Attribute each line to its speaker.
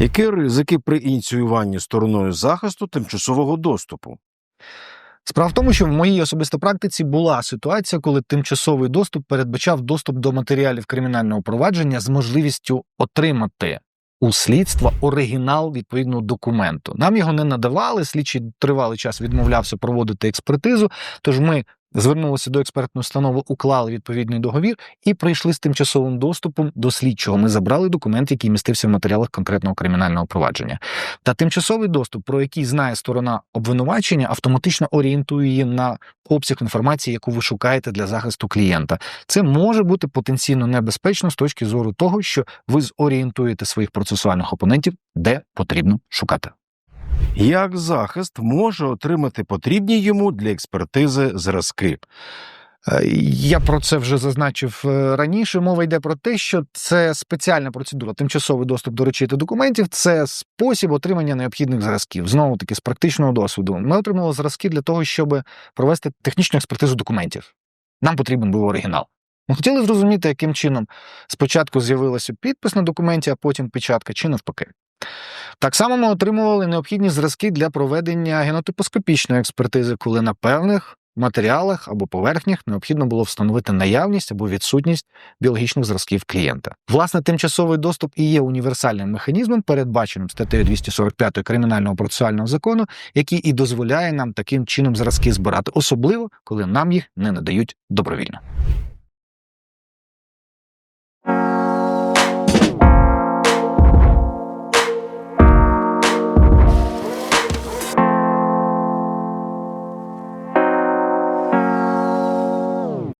Speaker 1: Які ризики при ініціюванні стороною захисту тимчасового доступу?
Speaker 2: Справа в тому, що в моїй особистій практиці була ситуація, коли тимчасовий доступ передбачав доступ до матеріалів кримінального провадження з можливістю отримати у слідства оригінал відповідного документу. Нам його не надавали. Слідчий тривалий час відмовлявся проводити експертизу. Тож ми звернулися до експертної установи, уклали відповідний договір і прийшли з тимчасовим доступом до слідчого. Ми забрали документ, який містився в матеріалах конкретного кримінального провадження. Та тимчасовий доступ, про який знає сторона обвинувачення, автоматично орієнтує її на обсяг інформації, яку ви шукаєте для захисту клієнта. Це може бути потенційно небезпечно з точки зору того, що ви зорієнтуєте своїх процесуальних опонентів, де потрібно шукати.
Speaker 1: Як захист може отримати потрібні йому для експертизи зразки?
Speaker 2: Е, Я про це вже зазначив е, раніше. Мова йде про те, що це спеціальна процедура, тимчасовий доступ до речей та документів. Це спосіб отримання необхідних зразків. Знову таки, з практичного досвіду. Ми отримали зразки для того, щоб провести технічну експертизу документів. Нам потрібен був оригінал. Ми хотіли зрозуміти, яким чином спочатку з'явилося підпис на документі, а потім печатка, чи навпаки. Так само ми отримували необхідні зразки для проведення генотипоскопічної експертизи, коли на певних матеріалах або поверхнях необхідно було встановити наявність або відсутність біологічних зразків клієнта. Власне, тимчасовий доступ і є універсальним механізмом, передбаченим статтею 245 Кримінального процесуального закону, який і дозволяє нам таким чином зразки збирати, особливо коли нам їх не надають добровільно.